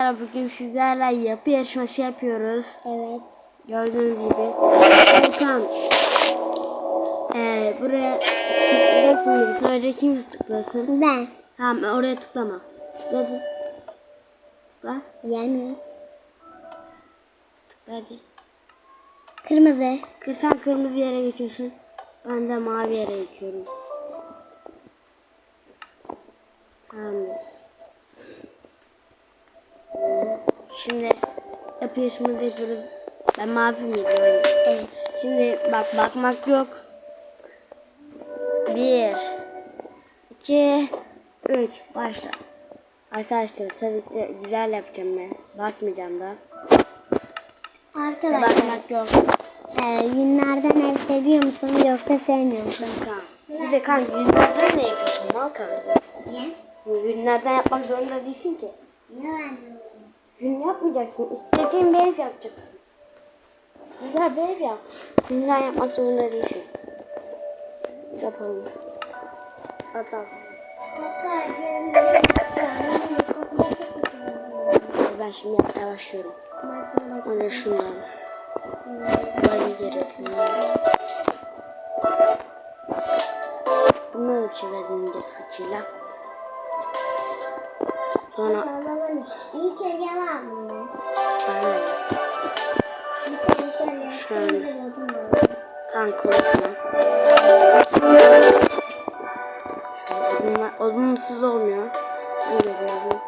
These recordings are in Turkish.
Bugün sizlerle yapı yarışması yapıyoruz. Evet. Gördüğünüz gibi. Volkan. Ee, buraya tıklayacaksın birisi. Önce kim tıklasın? Ben. Tamam oraya tıklama. Tıkla. Tıkla. Gelmiyor. Tıkla hadi. Kırmızı. Kır sen kırmızı yere geçiyorsun. Ben de mavi yere geçiyorum. Tamamdır. Ee, Şimdi yapı yarışması yapıyoruz. Ben mavi miyim? Evet. Şimdi bak bakmak yok. Bir, iki, üç. Başla. Arkadaşlar tabii ki güzel yapacağım ben. Bakmayacağım da. Arkadaşlar. Bakmak yok. E, günlerden ev seviyor musun yoksa sevmiyor musun? Kanka. Bir de kanka günlerden ne yapıyorsun mal kanka? Niye? Günlerden yapmak zorunda değilsin ki. Ben Gün yapmayacaksın. İstediğin bir ev yapacaksın. Güzel bir ev yap. Günden yapmak zorunda değilsin. Yapalım. Hatta ben şimdi yapmaya başlıyorum. Önce şundan. Böyle gerekiyor. Bunları bir şeyler fıçıyla. Sonra İlk önce ben İlk önce Şöyle. Kanka unutma. Şöyle odunsuz olmuyor. İyi görüyorum.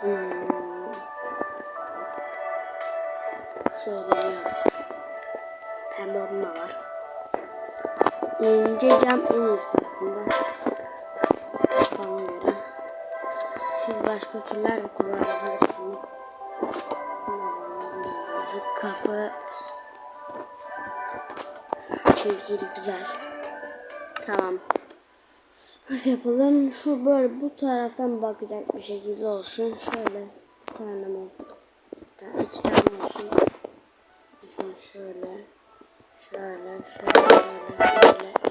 Hmm. Şöyle biraz. Pembe odun da var. İnce cam en iyisi başka türler de kullanabilirsiniz. Bu kapı çizgili güzel. Tamam. Nasıl yapalım? Şu böyle bu taraftan bakacak bir şekilde olsun. Şöyle bir tane olsun. İki tane olsun. Düşün şöyle. Şöyle, şöyle, şöyle,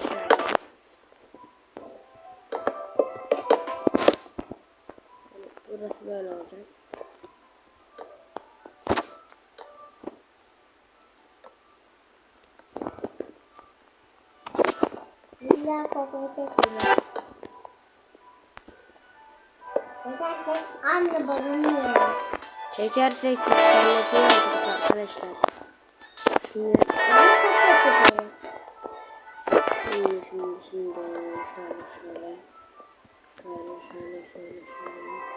Burası böyle olacak. Kokuyor çok güzel. Çekersek anne barınıyor. Çekersek anlatıyoruz arkadaşlar. Şimdi Ben çok kötü Şimdi şimdi şimdi şöyle şöyle şöyle şöyle şöyle şöyle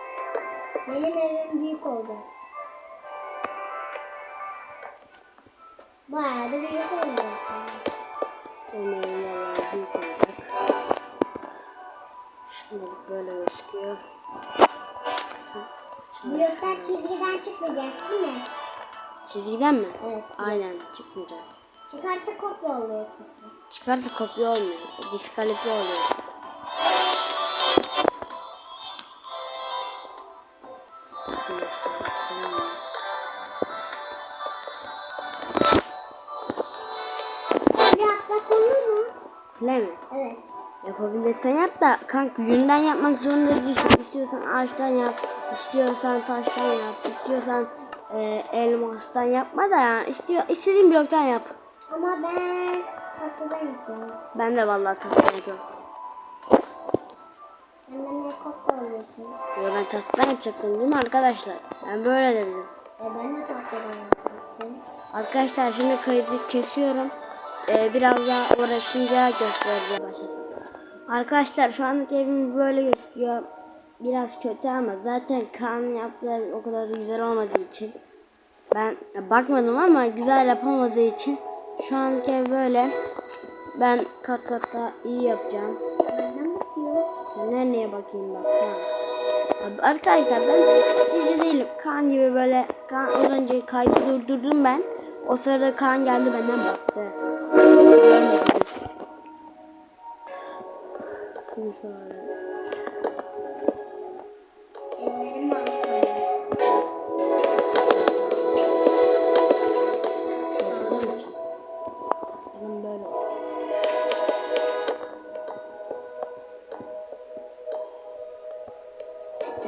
Benim evim büyük oldu. Bayağı da büyük oldu. Umarım vallahi büyük olacak. Şimdilik böyle gözüküyor. Bloklar çizgiden çıkmayacak değil mi? Çizgiden mi? Evet. Aynen çıkmayacak. Çıkarsa kopya oluyor. Çıkarsa kopya olmuyor. Diskalifiye oluyor. Öyle mi? Evet. Yapabilirsen yap da kanka yünden yapmak zorunda değilsin. İstiyorsan ağaçtan yap, istiyorsan taştan yap, istiyorsan e, elmastan yapma da yani istiyor, istediğin bloktan yap. Ama ben tatlıdan yapacağım. Ben de vallahi taştan yapıyorum. Sen de niye alıyorsun? Yo, ben taştan yapacaktım değil mi arkadaşlar? Ben böyle dedim. E ben de tatlıdan yapacaktım. Arkadaşlar şimdi kaydı kesiyorum. Ee, biraz daha uğraşınca göstereceğim başladım. Arkadaşlar şu anlık evim böyle gözüküyor. Biraz kötü ama zaten kan yaptığı o kadar da güzel olmadığı için. Ben bakmadım ama güzel yapamadığı için şu anlık ev böyle. Ben kat kat daha iyi yapacağım. Nereye bakayım bak. Ha. Arkadaşlar ben iyi değilim. Kaan gibi böyle Kaan az önce kaydı durdurdum ben. O sırada Kaan geldi benden baktı. Görmediniz. Sonra. Ellerim.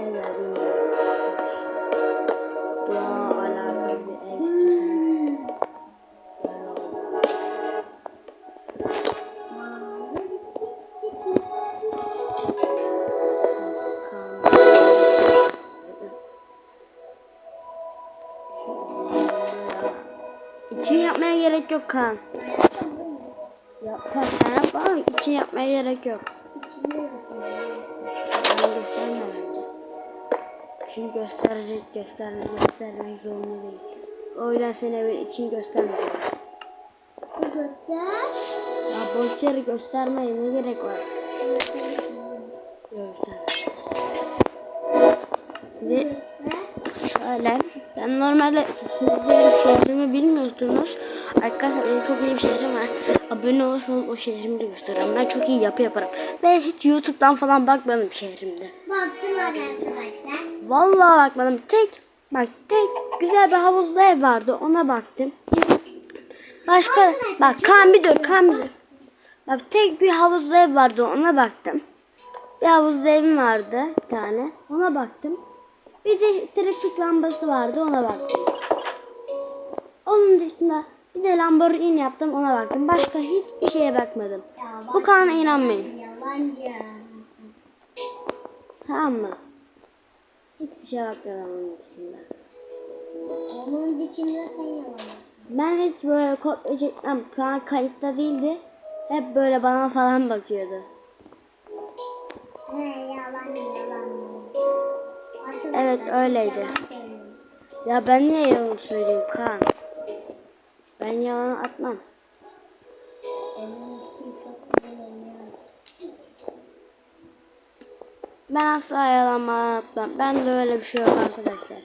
İçin yapmaya gerek yok kan. Yapma. Sen yapma. İçin yapmaya gerek yok. İçin yapmaya gerek yok. Ben göstermem. Çünkü gösterecek, göstermek, göstermek zorunda değil. O yüzden seni evin için göstermeyeceğim. Ya boş yere göstermeye ne gerek var? Sen. Ve şöyle ben normalde siz benim şehrimi bilmiyorsunuz. Arkadaşlar benim çok iyi bir şehrim var. Abone olursanız o şehrimi de gösteririm. Ben çok iyi yapı yaparım. Ve hiç YouTube'dan falan bakmadım şehrimde. Baktılar arkadaşlar. Vallahi bakmadım. Tek bak tek güzel bir havuzlu ev vardı. Ona baktım. Başka bak kan bir dur kan bir dur. Bak tek bir havuzlu ev vardı. Ona baktım. Bir havuzlu evim vardı bir tane. Ona baktım. Bir de trafik lambası vardı. Ona baktım. Onun dışında bir de Lamborghini yaptım. Ona baktım. Başka hiçbir şeye bakmadım. Bu kana inanmayın. Yalancı. Tamam mı? Hiçbir şeye bakmadım onun dışında. Onun dışında sen yalancı. Ben hiç böyle kopya çekmem. Kaan kayıtta değildi. Hep böyle bana falan bakıyordu. He yalan yalan. Arkadaşlar, Evet, öyleydi. yalan. Ya ben niye yalan söyleyeyim Kaan? Ben yalan atmam. Ben asla yalan bana atmam. Ben de öyle bir şey yok arkadaşlar.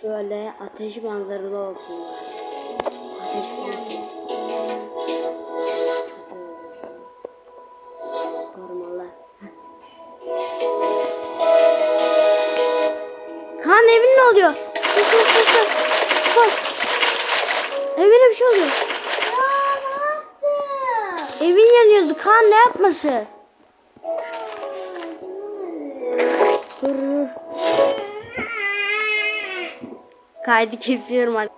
Şöyle ateş manzaralı olsun. Kaan evin ne oluyor? Sus sus sus sus. Koş. Evine bir şey oluyor. Ya? Evin yanıyordu. Kaan ne yapması? Dur dur. Kaydı kesiyorum ar-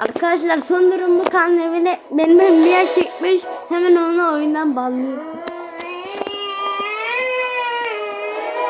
Arkadaşlar son durum bu Kaan evine benim evime çekmiş. Hemen onu oyundan banlıyor.